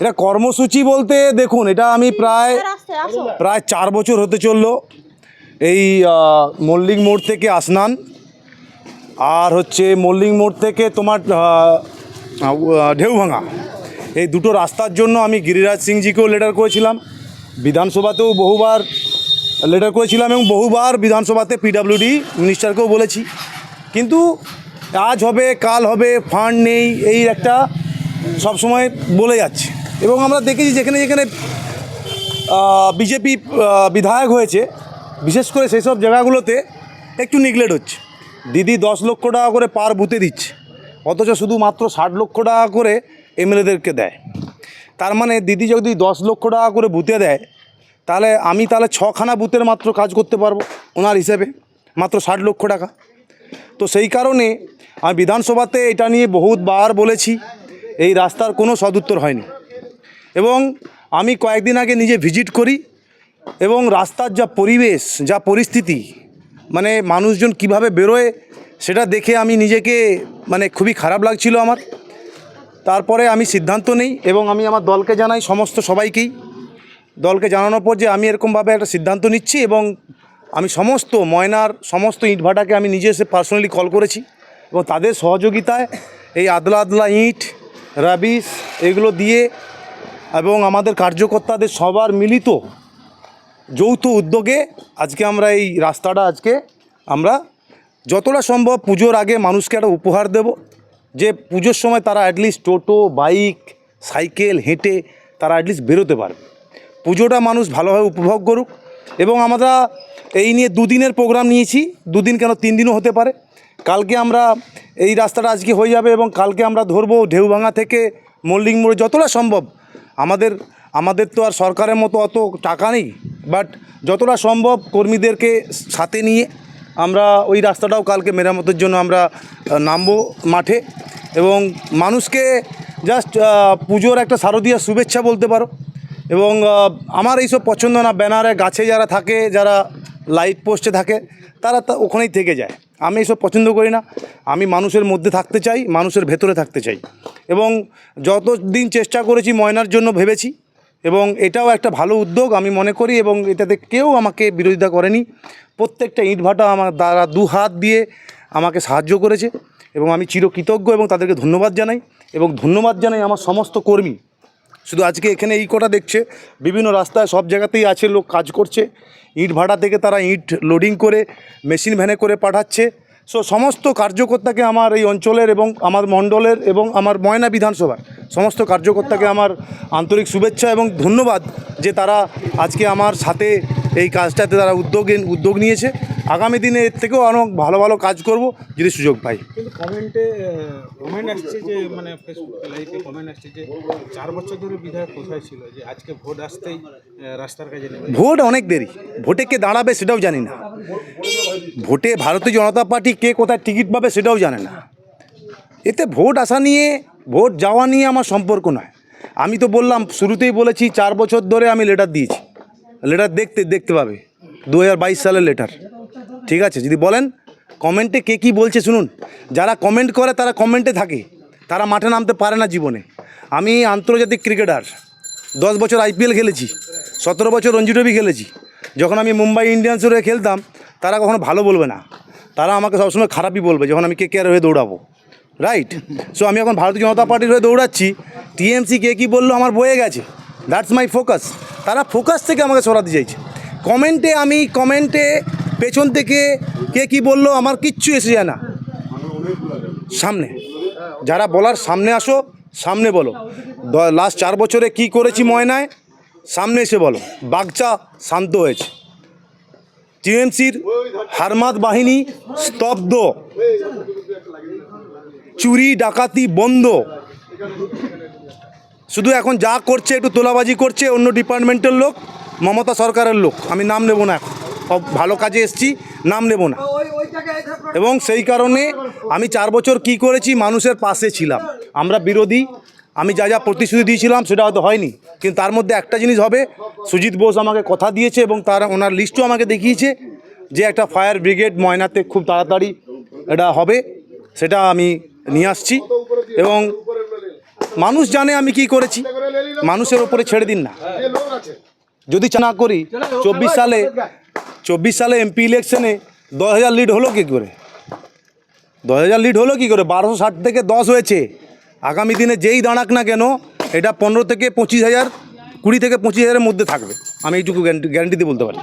এটা কর্মসূচি বলতে দেখুন এটা আমি প্রায় প্রায় চার বছর হতে চলল। এই মল্লিক মোড় থেকে আসনান। আর হচ্ছে মল্লিক মোড় থেকে তোমার ঢেউভাঙা। এই দুটো রাস্তার জন্য আমি গিরিরাজ সিংজিকেও লেটার করেছিলাম। বিধানসভাতেও বহুবার লেটার করেছিলাম এবং বহুবার বিধানসভাতে পিডাব্লিউডি মিনিস্টারকেও বলেছি। কিন্তু আজ হবে কাল হবে ফান্ড নেই এই একটা সবসময় বলে যাচ্ছে। এবং আমরা দেখেছি যেখানে যেখানে বিজেপি বিধায়ক হয়েছে, বিশেষ করে সেই সব জায়গাগুলোতে একটু নিগলেট হচ্ছে। দিদি দশ লক্ষ টাকা করে পার বুথে দিচ্ছে, অথচ শুধুমাত্র ষাট লক্ষ টাকা করে এমএলএদেরকে দেয়। তার মানে দিদি যদি দশ লক্ষ টাকা করে বুথে দেয়, তাহলে আমি তাহলে ছখানা বুথের মাত্র কাজ করতে পারব ওনার হিসেবে, মাত্র ষাট লক্ষ টাকা। তো সেই কারণে আমি বিধানসভাতে এটা নিয়ে বহুতবার বলেছি এই রাস্তার কোনো সদুত্তর হয়নি। এবং আমি কয়েকদিন আগে নিজে ভিজিট করি এবং রাস্তার যা পরিবেশ, যা পরিস্থিতি মানে মানুষজন কীভাবে বেরোয় সেটা দেখে আমি নিজেকে মানে খুবই খারাপ লাগছিল আমার। তারপরে আমি সিদ্ধান্ত নেই এবং আমি আমার দলকে জানাই, সমস্ত সবাইকেই। দলকে জানানোর পর যে আমি এরকমভাবে একটা সিদ্ধান্ত নিচ্ছি এবং আমি সমস্ত ময়নার, সমস্ত ইটভাটাকে আমি নিজে এসে পার্সোনালি কল করেছি এবং তাদের সহযোগিতায় এই আদলা আদলা ইট রাবিশ এগুলো দিয়ে এবং আমাদের কার্যকর্তাদের সবার মিলিত যৌথ উদ্যোগে আজকে আমরা এই রাস্তাটা আজকে আমরা যতটা সম্ভব পুজোর আগে মানুষকে একটা উপহার দেব। যে পুজোর সময় তারা অ্যাটলিস্ট টোটো, বাইক, সাইকেল, হেঁটে তারা অ্যাটলিস্ট বেরোতে পারবে। পুজোটা মানুষ ভালোভাবে উপভোগ করুক এবং আমরা এই নিয়ে দুদিনের প্রোগ্রাম নিয়েছি। দুদিন কেন তিন দিনও হতে পারে। কালকে আমরা এই রাস্তাটা আজকে হয়ে যাবে এবং কালকে আমরা ধরবো ঢেউভাঙা থেকে মল্লিক মোড়ে যতটা সম্ভব। আমাদের আমাদের তো আর সরকারের মতো অত টাকা নেই বাট যতটা সম্ভব কর্মীদেরকে সাথে নিয়ে আমরা ওই রাস্তাটাও কালকে মেরামতের জন্য আমরা নামবো মাঠে এবং মানুষকে জাস্ট পুজোর একটা শারদীয় শুভেচ্ছা বলতে পারো। এবং আমার এইসব পছন্দ না, ব্যানারে গাছে যারা থাকে, যারা লাইট পোস্টে থাকে, তারা তা ওখানেই থেকে যায়। আমি এইসব পছন্দ করি না। আমি মানুষের মধ্যে থাকতে চাই, মানুষের ভেতরে থাকতে চাই। এবং যতদিন চেষ্টা করেছি ময়নার জন্য ভেবেছি, এবং এটাও একটা ভালো উদ্যোগ আমি মনে করি, এবং এটাতে কেউ আমাকে বিরোধিতা করেনি। প্রত্যেকটা ইটভাটা আমার দ্বারা দু হাত দিয়ে আমাকে সাহায্য করেছে, এবং আমি চিরকৃতজ্ঞ এবং তাদেরকে ধন্যবাদ জানাই, এবং ধন্যবাদ জানাই আমার সমস্ত কর্মী। শুধু আজকে এখানে এই কটা দেখছে, বিভিন্ন রাস্তায় সব জায়গাতেই আছে লোক কাজ করছে। ইট ভাড়া থেকে তারা ইট লোডিং করে মেশিন ভ্যানে করে পাঠাচ্ছে। সো সমস্ত কার্যকর্তাকে আমার এই অঞ্চলের এবং আমার মণ্ডলের এবং আমার ময়না বিধানসভার সমস্ত কার্যকর্তাকে আমার আন্তরিক শুভেচ্ছা এবং ধন্যবাদ যে তারা আজকে আমার সাথে এই কাজটাতে তারা উদ্যোগ উদ্যোগ নিয়েছে। আগামী দিনে এর থেকেও আরও ভালো ভালো কাজ করব যদি সুযোগ পাই। কিন্তু কমেন্টে কমেন্ট আসছে যে মানে ফেসবুক লাইভে কমেন্ট আসছে যে চার বছর ধরে বিধায়ক কোথায় ছিল? যে আজকে ভোট আসতেই রাস্তার কাজে ভোট অনেক দেরি। ভোটে কে দাঁড়াবে সেটাও জানি না। ভোটে ভারতীয় জনতা পার্টি কে কোথায় টিকিট পাবে সেটাও জানে না। এতে ভোট আসা নিয়ে ভোট যাওয়া নিয়ে আমার সম্পর্ক নয়। আমি তো বললাম শুরুতেই বলেছি চার বছর ধরে আমি লেটার দিয়েছি। লেটার দেখতে দেখতে পাবে। দু হাজার বাইশ সালের লেটার ঠিক আছে, যদি বলেন কমেন্টে কে কী বলছে শুনুন। যারা কমেন্ট করে তারা কমেন্টে থাকে, তারা মাঠে নামতে পারে না জীবনে। আমি আন্তর্জাতিক ক্রিকেটার, দশ বছর আইপিএল খেলেছি, সতেরো বছর রঞ্জি ট্রফি খেলেছি। যখন আমি মুম্বাই ইন্ডিয়ান্সের হয়ে খেলতাম, তারা কখনো ভালো বলবে না। তারা আমাকে সবসময় খারাপই বলবে, যখন আমি কে কে হয়ে দৌড়াবো। রাইট সো আমি এখন ভারতীয় জনতা পার্টির হয়ে দৌড়াচ্ছি। টিএমসি কে কী বলল আমার বয়ে গেছে। দ্যাটস মাই ফোকাস তারা ফোকাস থেকে আমাকে সরাতে চাইছে। কমেন্টে আমি, কমেন্টে পেছন থেকে কে কী বলল আমার কিচ্ছু এসে যায় না। সামনে। যারা বলার সামনে আসো, সামনে বলো। লাস্ট চার বছরে কি করেছি ময়নায়? সামনে এসে বলো। বাগচা শান্ত হয়েছে। টিএমসির হারমাদ বাহিনী স্তব্ধ। চুরি, ডাকাতি বন্ধ। শুধু এখন যা করছে, একটু তোলাবাজি করছে অন্য ডিপার্টমেন্টের লোক, মমতা সরকারের লোক। আমি নাম নেব না এখন। ভালো কাজে এসছি নাম নেব না। এবং সেই কারণে আমি চার বছর কি করেছি মানুষের পাশে ছিলাম। আমরা বিরোধী আমি যা যা প্রতিশ্রুতি দিয়েছিলাম সেটা হয়তো হয়নি। কিন্তু তার মধ্যে একটা জিনিস হবে সুজিত বোস আমাকে কথা দিয়েছে এবং তার ওনার লিস্টও আমাকে দেখিয়েছে যে একটা ফায়ার ব্রিগেড ময়নাতে খুব তাড়াতাড়ি এটা হবে সেটা আমি নিয়ে আসছি। এবং মানুষ জানে আমি কি করেছি মানুষের ওপরে ছেড়ে দিন না। যদি না করি চব্বিশ সালে চব্বিশ সালে এমপি ইলেকশনে দশ হাজার লিড হলো কী করে? দশ হাজার লিড হলো কী করে? বারোশো ষাট থেকে দশ হয়েছে। আগামী দিনে যেই দাঁড়াক না কেন, এটা পনেরো থেকে পঁচিশ হাজার, কুড়ি থেকে পঁচিশ হাজারের মধ্যে থাকবে। আমি এইটুকু গ্যারান্টি গ্যারান্টি দিয়ে বলতে পারি।